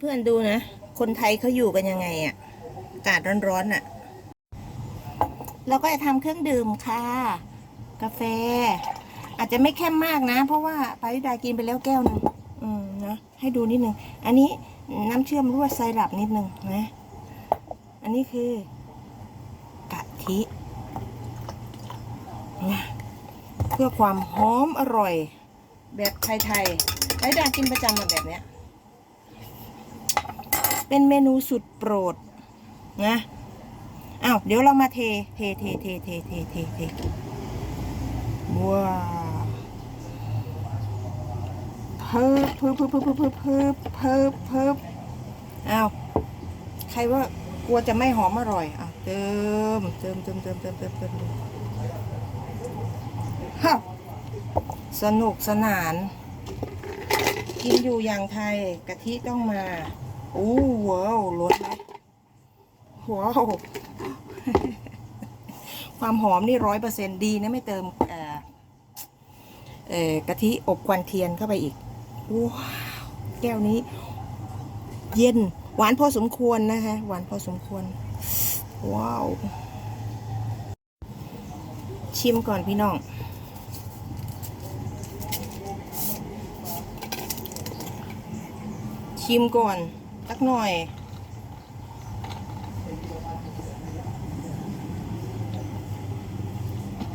เพื่อนๆดูนะ คนไทยเขาอยู่กันยังไงอะ่ะอากาศร้อนๆอะ เราก็จะทำเครื่องดื่มค่ะ กาแฟ อาจจะไม่เข้มมากนะ เพราะว่าปาริดากินไปแล้วแก้วหนึงอืมนะให้ดูนิดนึง อันนี้น้ำเชื่อมรั่วไซรัปนิดนึงนะ อันนี้คือกะทินะเพื่อความหอมอร่อย แบบไทยๆปดากินประจำมาแบบเนี้ย เป็นเมนูสุดโปรดนะอ้าวเดี๋ยวเรามาเท เท เท เท เท เท เท เทว้าวเพิ่มเพิ่มเพิ่มเพิ่มเพิ่มเพิ่มเพิ่มเพิ่มอ้าวใครว่ากลัวจะไม่หอมอร่อยอะเติมเติมเติมเติมเติมเติมเติมฮะสนุกสนาน กินอยู่อย่างไทยกะทิต้องมา โอ้ว้าวรสไหมว้าวความหอมนี่ร้อยเปอร์เซ็นดีนะไม่เติมเอ่อเอ่อกะทิอบควันเทียนเข้าไปอีกว้าวแก้วนี้ เย็น หวานพอสมควรนะคะ หวานพอสมควร ว้าว ชิมก่อนพี่น้องชิมก่อน สักหน่อย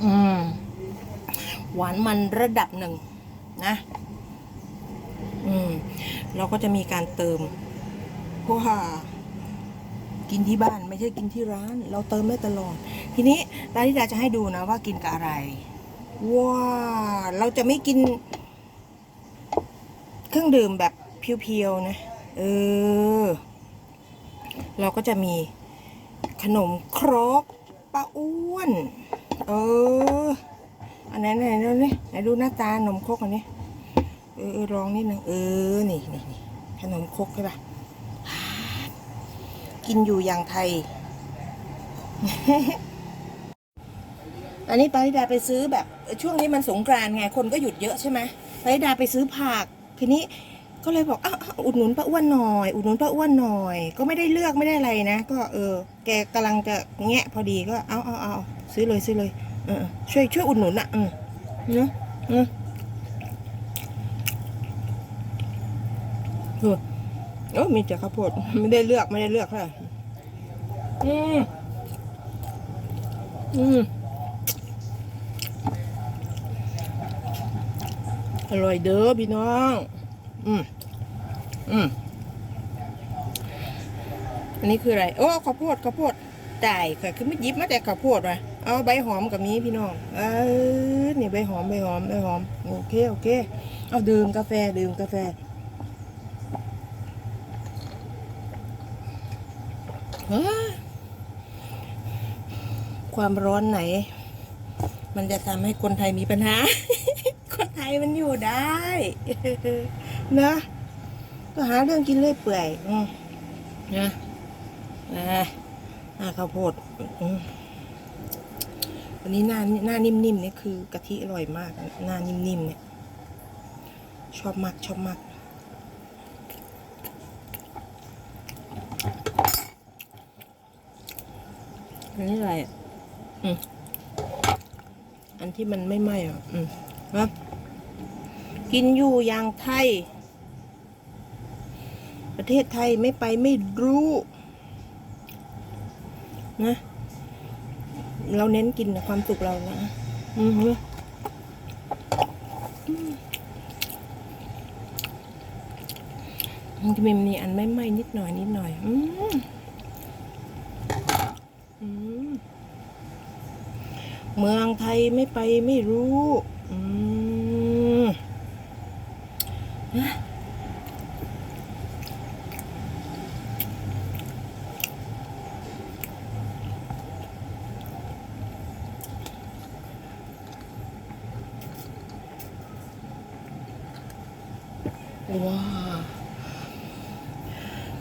อืม หวานมันระดับหนึ่งนะ อืม เราก็จะมีการเติมเพราะว่ากินที่บ้านไม่ใช่กินที่ร้าน เราเติมได้ตลอด ทีนี้ร้านที่ดาจะให้ดูนะว่ากินกับอะไร ว้า เราจะไม่กิน เครื่องดื่มแบบเพียวๆนะ เออ เราก็จะมีขนมครกป้าอ้วน เออ อันไหนไหนดูนี่ไหนดูหน้าตาขนมครกอันนี้เออเออลองนิดนึงเออ นี่นี่นี่ขนมครกใช่ปะกินอยู่อย่างไทย อันนี้ปาริดาไปซื้อแบบช่วงนี้มันสงกรานต์ไง คนก็หยุดเยอะใช่ไหมปาริดาไปซื้อผัก ทีนี้ ก็เลยบอกอ้าอุดหนุนป้าอ้วนหน่อย อุดหนุนป้าอ้วนหน่อย ก็ไม่ได้เลือกไม่ได้อะไรนะ ก็เออ แกกำลังจะแงะพอดีก็เอาเอาเอาซื้อเลยซื้อเลยเออช่วยช่วยอุดหนุนอะอืมเนาะอืมเออโอ้มีแต่ข้าวโพดไม่ได้เลือกไม่ได้เลือกค่ะอืมอืมอร่อยเด้อพี่น้อง อืม อืม อันนี้คืออะไร โอ้ข้าวโพดข้าวโพดตายค่ะ คือไม่ยิบมาแต่ข้าวโพดว่ะเอาใบหอมกับนี้พี่น้อง เออนี่ใบหอมใบหอมใบหอม โอเค โอเค เอาดื่มกาแฟดื่มกาแฟความร้อนไหน มันจะทำให้คนไทยมีปัญหา มันอยู่ได้นะก็หาเรื่องกินเรื่อยเปื่อยอืมนะอ่าอ่าข้าวโพดวันนี้หน้าหน้านิ่มๆนี่คือกะทิอร่อยมาก หน้านิ่มๆเนี่ย ชอบมากชอบมากอันนี้อะไรอะ อืม อันที่มันไม่ไหม้อะ อืมครับ กินอยู่อย่างไทย ประเทศไทยไม่ไปไม่รู้นะ เราเน้นกินความสุขเรานะ อือืมมันจะมีอันไม่ไหม้นิดหน่อยนิดหน่อย อืมอืมเมืองไทยไม่ไปไม่รู้ อืม ว้าว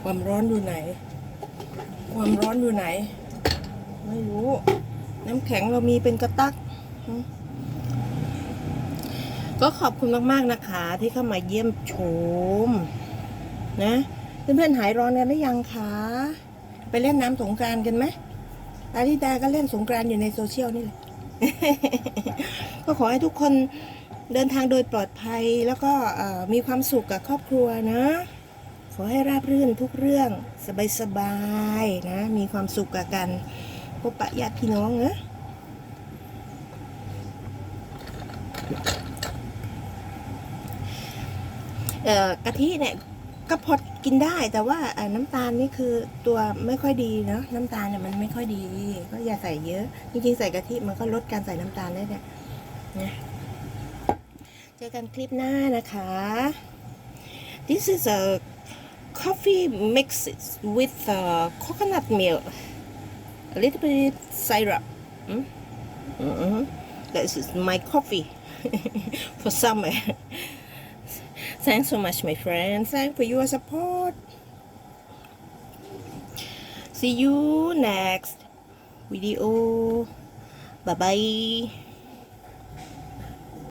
ความร้อนอยู่ไหน ความร้อนอยู่ไหน ไม่รู้ น้ำแข็งเรามีเป็นกระตักอื ก็ขอบคุณมากๆนะคะ ที่เข้ามาเยี่ยมชม นะ เพื่อนๆหายร้อนกันหรือยังคะไปเล่นน้ำสงกรานกันไหมอาริดาก็เล่นสงกรานอยู่ในโซเชียลนี่แหละ ก็ขอให้ทุกคนเดินทางโดยปลอดภัยแล้วก็มีความสุขกับครอบครัวนะ ขอให้ราบรื่นทุกเรื่องสบายๆนะ มีความสุขกับกันพบปะญาติพี่น้องนะเอ่อ กะทิเนี่ยก็พอกินได้แต่ว่าน้ำตาลนี่คือตัวไม่ค่อยดีเนาะน้ำตาลเนี่ยมันไม่ค่อยดี ก็อย่าใส่เยอะ จริงๆใส่กะทิมันก็ลดการใส่น้ำตาลได้เนี่ยนะเจอกันคลิปหน้านะคะ This is a coffee mix with uh, coconut milk a little bit syrup mm? mm This is my coffee for summer Thanks so much, my friend. Thanks for your support. See you next video. Bye bye.